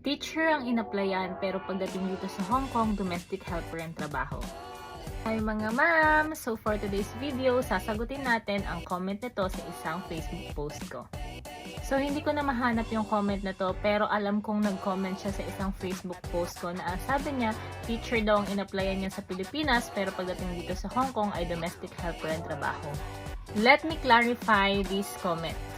Teacher ang inaplayan pero pagdating dito sa Hong Kong, domestic helper ang trabaho. Hi mga ma'am! So for today's video, sasagutin natin ang comment nito sa isang Facebook post ko. So hindi ko na mahanap yung comment na to pero alam kong nag-comment siya sa isang Facebook post ko na sabi niya, teacher daw ang inaplayan niya sa Pilipinas pero pagdating dito sa Hong Kong ay domestic helper ang trabaho. Let me clarify this comment.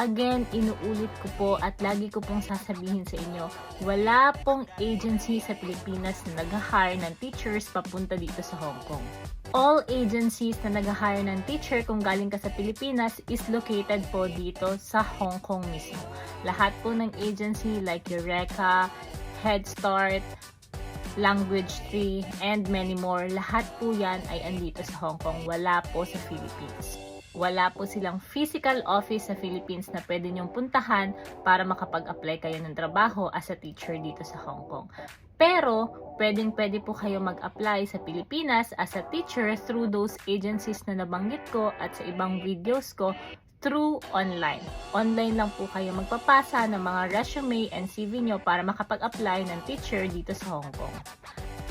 Again, inuulit ko po at lagi ko pong sasabihin sa inyo, wala pong agency sa Pilipinas na nag-hire ng teachers papunta dito sa Hong Kong. All agencies na nag-hire ng teacher kung galing ka sa Pilipinas is located po dito sa Hong Kong mismo. Lahat po ng agency like Eureka, Head Start, Language Tree, and many more, lahat po yan ay andito sa Hong Kong. Wala po sa Philippines wala po silang physical office sa Philippines na pwede nyong puntahan para makapag-apply kayo ng trabaho as a teacher dito sa Hong Kong. Pero, pwedeng pwede po kayo mag-apply sa Pilipinas as a teacher through those agencies na nabanggit ko at sa ibang videos ko through online. Online lang po kayo magpapasa ng mga resume and CV nyo para makapag-apply ng teacher dito sa Hong Kong.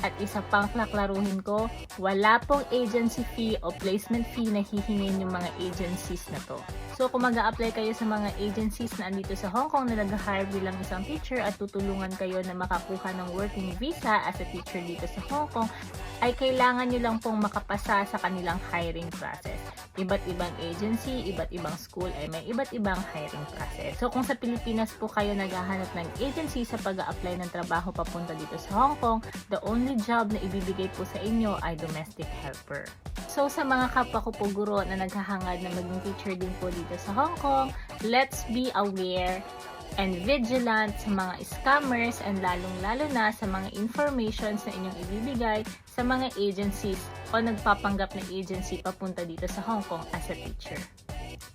At isa pang klaklaruhin ko, wala pong agency fee o placement fee na hihingin yung mga agencies na to. So kung mag apply kayo sa mga agencies na andito sa Hong Kong na nag-hire bilang isang teacher at tutulungan kayo na makakuha ng working visa as a teacher dito sa Hong Kong, ay kailangan nyo lang pong makapasa sa kanilang hiring process. Iba't ibang agency, iba't ibang school ay may iba't ibang hiring process. So kung sa Pilipinas po kayo naghahanap ng agency sa pag apply ng trabaho papunta dito sa Hong Kong, the only job na ibibigay po sa inyo ay domestic helper. So sa mga kapwa ko po guro na naghahangad na maging teacher din po dito sa Hong Kong, let's be aware and vigilant sa mga scammers and lalong-lalo na sa mga informations na inyong ibibigay sa mga agencies o nagpapanggap na agency papunta dito sa Hong Kong as a teacher.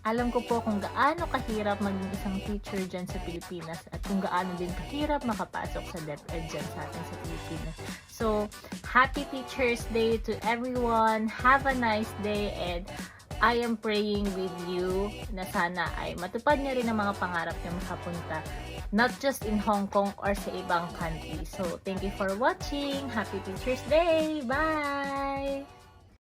Alam ko po kung gaano kahirap maging isang teacher dyan sa Pilipinas at kung gaano din kahirap makapasok sa DepEd dyan sa atin sa Pilipinas. So, happy Teacher's Day to everyone. Have a nice day and I am praying with you na sana ay matupad niyo rin ang mga pangarap niyo makapunta not just in Hong Kong or sa ibang country. So, thank you for watching. Happy Teacher's Day! Bye!